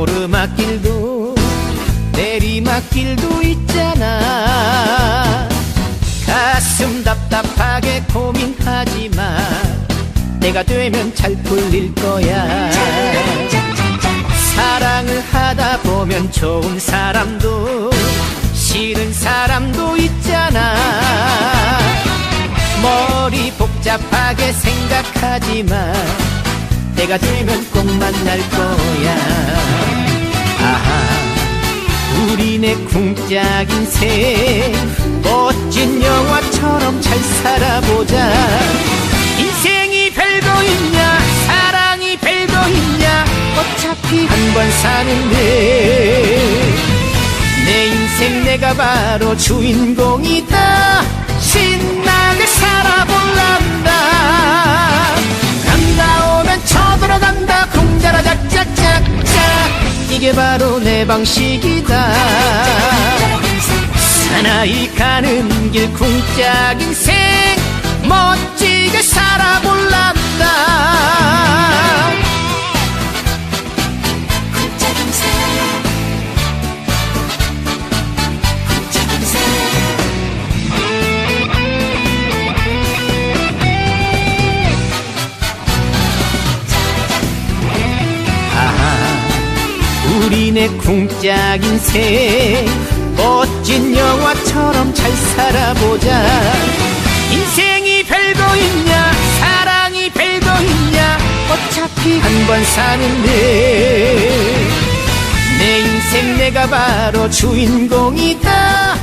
오르막길도 내리막길도 있잖아. 가슴 답답하게 고민하지마 내가 되면 잘 풀릴 거야. 사랑을 하다 보면 좋은 사람도 싫은 사람도 있잖아. 머리 복잡하게 생각하지마 내가 되면 꼭 만날 거야. 아하 우리네 쿵짝 인생 멋진 영화처럼 잘 살아보자. 인생이 별거 있냐 사랑이 별거 있냐 어차피 한 번 사는데. 내 인생 내가 바로 주인공이다 이게 바로 내 방식이다. 사나이 가는 길 쿵짝 인생 멋 우리네 쿵짝 인생 멋진 영화처럼 잘 살아보자. 인생이 별거 있냐 사랑이 별거 있냐 어차피 한 번 사는데. 내 인생 내가 바로 주인공이다